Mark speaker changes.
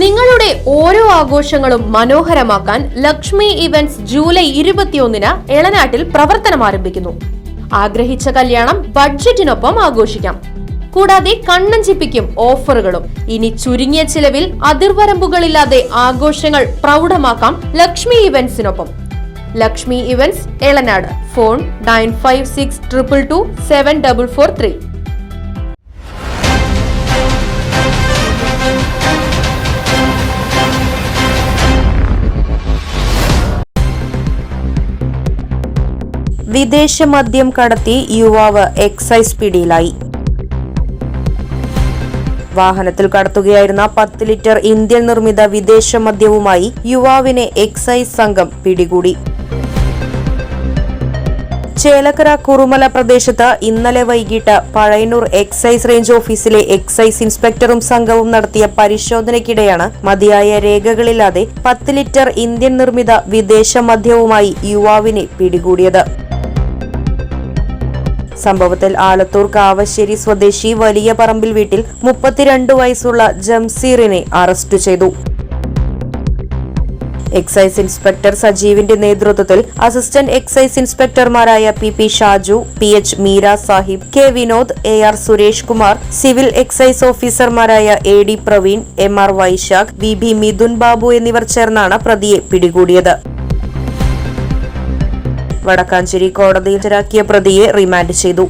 Speaker 1: നിങ്ങളുടെ ഓരോ ആഘോഷങ്ങളും മനോഹരമാക്കാൻ ലക്ഷ്മി ഇവന്റ്സ് ജൂലൈ ഇരുപത്തിയൊന്നിന് എളനാട്ടിൽ പ്രവർത്തനം ആരംഭിക്കുന്നു. ആഗ്രഹിച്ച കല്യാണം ബഡ്ജറ്റിനൊപ്പം ആഘോഷിക്കാം. കൂടാതെ കണ്ണഞ്ചിപ്പിക്കും ഓഫറുകളും. ഇനി ചുരുങ്ങിയ ചിലവിൽ അതിർവരമ്പുകളില്ലാതെ ആഘോഷങ്ങൾ പ്രൗഢമാക്കാം Lakshmi ഇവന്റ്സിനൊപ്പം. Lakshmi events Elanad. Phone nine five six triple two seven double four three.
Speaker 2: വിദേശ മദ്യം കടത്തി യുവാവ് എക്സൈസ് പിടിയിലായി. വാഹനത്തിൽ കടത്തുകയായിരുന്ന പത്ത് ലിറ്റർ ഇന്ത്യൻ നിർമ്മിത വിദേശ മദ്യവുമായി യുവാവിനെ എക്സൈസ് സംഘം പിടികൂടി. ചേലക്കര കുറുമല പ്രദേശത്ത് ഇന്നലെ വൈകിട്ട് പഴയന്നൂർ എക്സൈസ് റേഞ്ച് ഓഫീസിലെ എക്സൈസ് ഇൻസ്പെക്ടറും സംഘവും നടത്തിയ പരിശോധനയ്ക്കിടെയാണ് മതിയായ രേഖകളില്ലാതെ പത്ത് ലിറ്റർ ഇന്ത്യൻ നിർമ്മിത വിദേശ മദ്യവുമായി യുവാവിനെ പിടികൂടിയത്. സംഭവത്തിൽ ആലത്തൂർ കാവശ്ശേരി സ്വദേശി വലിയ പറമ്പിൽ വീട്ടിൽ മുപ്പത്തിരണ്ട് വയസ്സുള്ള ജംസീറിനെ അറസ്റ്റ് ചെയ്തു. എക്സൈസ് ഇൻസ്പെക്ടർ സജീവിന്റെ നേതൃത്വത്തിൽ assistant excise ഇൻസ്പെക്ടർമാരായ P P Shaju P H Meera Sahib K Vinod A R Suresh Kumar civil excise ഓഫീസർമാരായ A D Praveen M R Vaisakh V B Mithun Babu എന്നിവർ ചേർന്നാണ് പ്രതിയെ പിടികൂടിയത്. വടക്കാഞ്ചേരി കോടതിയിൽ ഹാജരാക്കിയ പ്രതിയെ റിമാൻഡ് ചെയ്തു